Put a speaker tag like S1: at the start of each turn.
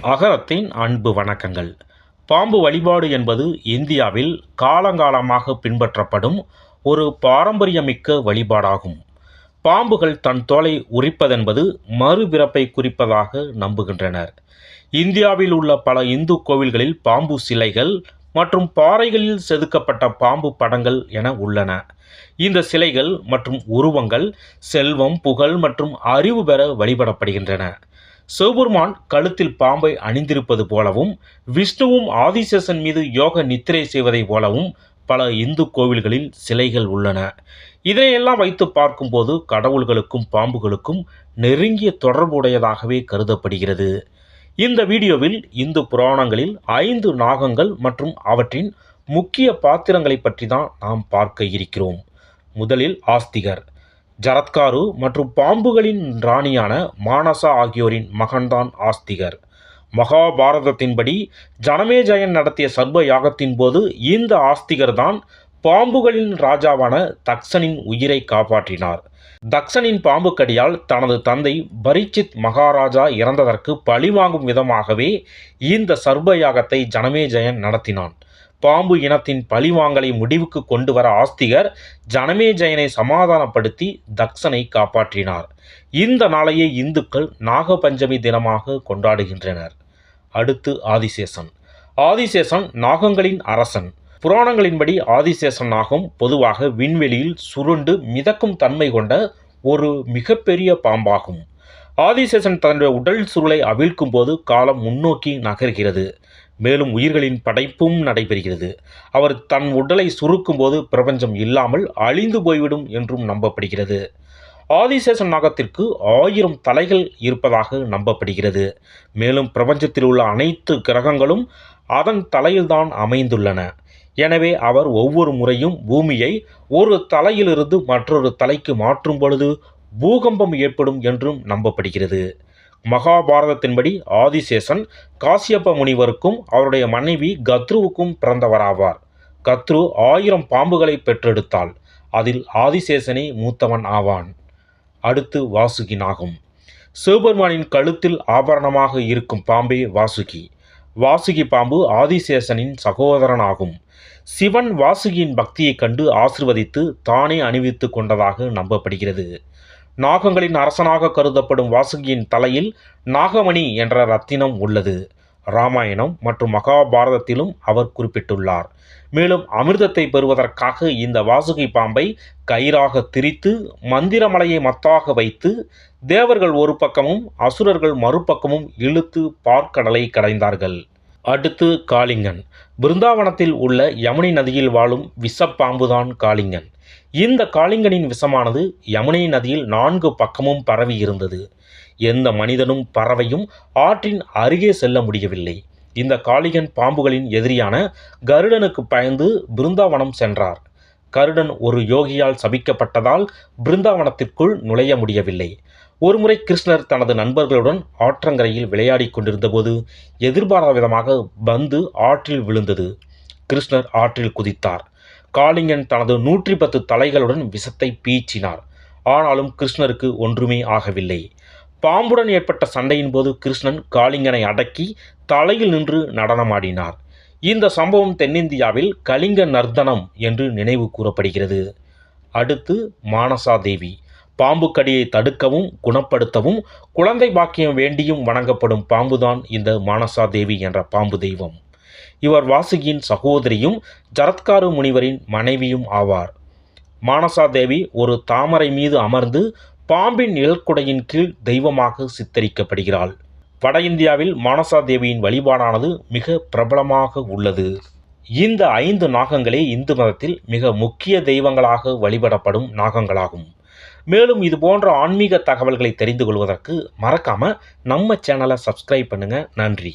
S1: அகரத்தின் அன்பு வணக்கங்கள். பாம்பு வழிபாடு என்பது இந்தியாவில் காலங்காலமாக பின்பற்றப்படும் ஒரு பாரம்பரியமிக்க வழிபாடாகும். பாம்புகள் தன் தோலை உரிப்பதென்பது மறுபிறப்பை குறிப்பதாக நம்புகின்றனர். இந்தியாவில் உள்ள பல இந்து கோவில்களில் பாம்பு சிலைகள் மற்றும் பாறைகளில் செதுக்கப்பட்ட பாம்பு படங்கள் என உள்ளன. இந்த சிலைகள் மற்றும் உருவங்கள் செல்வம் புகழ் மற்றும் அறிவு பெற வழிபடப்படுகின்றன. சிவபெருமான் கழுத்தில் பாம்பை அணிந்திருப்பது போலவும் விஷ்ணுவும் ஆதிசேஷன் மீது யோக நித்திரை செய்வதைப் போலவும் பல இந்து கோவில்களில் சிலைகள் உள்ளன. இதையெல்லாம் வைத்து பார்க்கும்போது கடவுள்களுக்கும் பாம்புகளுக்கும் நெருங்கிய தொடர்புடையதாகவே கருதப்படுகிறது. இந்த வீடியோவில் இந்து புராணங்களில் ஐந்து நாகங்கள் மற்றும் அவற்றின் முக்கிய பாத்திரங்களை பற்றி தான் நாம் பார்க்க இருக்கிறோம். முதலில் ஆஸ்திகர். ஜரத்காரு மற்றும் பாம்புகளின் ராணியான மானசா ஆகியோரின் மகன்தான் ஆஸ்திகர். மகாபாரதத்தின்படி ஜனமேஜயன் நடத்திய சர்வ யாகத்தின் போது இந்த ஆஸ்திகர் தான் பாம்புகளின் ராஜாவான தக்சனின் உயிரை காப்பாற்றினார். தக்சனின் பாம்புக்கடியால் தனது தந்தை பரீட்சித் மகாராஜா இறந்ததற்கு பழிவாங்கும் விதமாகவே இந்த சர்வ யாகத்தை ஜனமேஜயன் நடத்தினான். பாம்பு இனத்தின் பழிவாங்கலை முடிவுக்கு கொண்டு வர ஆஸ்திகர் ஜனமேஜயனை சமாதானப்படுத்தி தக்சனை காப்பாற்றினார். இந்த நாளையே இந்துக்கள் நாகபஞ்சமி தினமாக கொண்டாடுகின்றனர். அடுத்து ஆதிசேஷன். ஆதிசேஷன் நாகங்களின் அரசன். புராணங்களின்படி ஆதிசேஷன் நாகம் பொதுவாக விண்வெளியில் சுருண்டு மிதக்கும் தன்மை கொண்ட ஒரு மிகப்பெரிய பாம்பாகும். ஆதிசேஷன் தன்னுடைய உடல் சுருளை அவிழ்க்கும் போது காலம் முன்னோக்கி நகர்கிறது. மேலும் உயிர்களின் படைப்பும் நடைபெறுகிறது. அவர் தன் உடலை சுருக்கும் போது பிரபஞ்சம் இல்லாமல் அழிந்து போய்விடும் என்றும் நம்பப்படுகிறது. ஆதிசேஷன் நாகத்திற்கு ஆயிரம் தலைகள் இருப்பதாக நம்பப்படுகிறது. மேலும் பிரபஞ்சத்தில் உள்ள அனைத்து கிரகங்களும் அதன் தலையில்தான் அமைந்துள்ளன. எனவே அவர் ஒவ்வொரு முறையும் பூமியை ஒரு தலையிலிருந்து மற்றொரு தலைக்கு மாற்றும் பொழுது பூகம்பம் ஏற்படும் என்றும் நம்பப்படுகிறது. மகாபாரதத்தின்படி ஆதிசேஷன் காசியப்ப முனிவருக்கும் அவருடைய மனைவி கத்ருவுக்கும் பிறந்தவராவார். கத்ரு ஆயிரம் பாம்புகளை பெற்றெடுத்தாள். அதில் ஆதிசேஷனே மூத்தவன் ஆவான். அடுத்து வாசுகி நாகம். சிவபெருமானின் கழுத்தில் ஆபரணமாக இருக்கும் பாம்பே வாசுகி. வாசுகி பாம்பு ஆதிசேஷனின் சகோதரனாகும். சிவன் வாசுகியின் பக்தியைக் கண்டு ஆசிர்வதித்து தானே அணிவித்து கொண்டதாக நம்பப்படுகிறது. நாகங்களின் அரசனாக கருதப்படும் வாசுகியின் தலையில் நாகமணி என்ற ரத்தினம் உள்ளது. ராமாயணம் மற்றும் மகாபாரதத்திலும் அவர் குறிப்பிட்டுள்ளார். மேலும் அமிர்தத்தை பெறுவதற்காக இந்த வாசுகி பாம்பை கயிறாக திரித்து மந்திரமலையை மத்தாக வைத்து தேவர்கள் ஒரு பக்கமும் அசுரர்கள் மறுபக்கமும் இழுத்து பார்க்கடலை கடைந்தார்கள். அடுத்து காளிங்கன். பிருந்தாவனத்தில் உள்ள யமுனை நதியில் வாழும் விஷப்பாம்புதான் காளிங்கன். இந்த காளிங்கனின் விஷமானது யமுனை நதியில் நான்கு பக்கமும் பரவி இருந்தது எந்த மனிதனும் பறவையும் ஆற்றின் அருகே செல்ல முடியவில்லை. இந்த காளிகன் பாம்புகளின் எதிரியான கருடனுக்கு பயந்து பிருந்தாவனம் சென்றார். கருடன் ஒரு யோகியால் சபிக்கப்பட்டதால் பிருந்தாவனத்திற்குள் நுழைய முடியவில்லை. ஒருமுறை கிருஷ்ணர் தனது நண்பர்களுடன் ஆற்றங்கரையில் விளையாடி கொண்டிருந்தபோது எதிர்பாராத விதமாக பந்து ஆற்றில் விழுந்தது. கிருஷ்ணர் ஆற்றில் குதித்தார். காளிங்கன் தனது நூற்றி பத்து தலைகளுடன் விஷத்தை பீச்சினார். ஆனாலும் கிருஷ்ணருக்கு ஒன்றுமே ஆகவில்லை. பாம்புடன் ஏற்பட்ட சண்டையின் போது கிருஷ்ணன் காளிங்கனை அடக்கி தலையில் நின்று நடனமாடினார். இந்த சம்பவம் தென்னிந்தியாவில் கலிங்க நர்தனம் என்று நினைவு கூறப்படுகிறது. அடுத்து மானசா தேவி பாம்புக்கடியை தடுக்கவும் குணப்படுத்தவும் குழந்தை பாக்கியம் வேண்டியும் வணங்கப்படும் பாம்புதான் இந்த மானசா தேவி என்ற பாம்பு தெய்வம். இவர் வாசுகியின் சகோதரியும் ஜரத்காரு முனிவரின் மனைவியும் ஆவார். மானசா தேவி ஒரு தாமரை மீது அமர்ந்து பாம்பின் நிழற்குடையின் கீழ் தெய்வமாக சித்தரிக்கப்படுகிறாள். வட இந்தியாவில் மானசா தேவியின் வழிபாடானது மிக பிரபலமாக உள்ளது. இந்த ஐந்து நாகங்களே இந்து மதத்தில் மிக முக்கிய தெய்வங்களாக வழிபடப்படும் நாகங்களாகும். மேலும் இது போன்ற ஆன்மீக தகவல்களை தெரிந்து கொள்வதற்கு மறக்காமல் நம்ம சேனலை சப்ஸ்கிரைப் பண்ணுங்கள் நன்றி.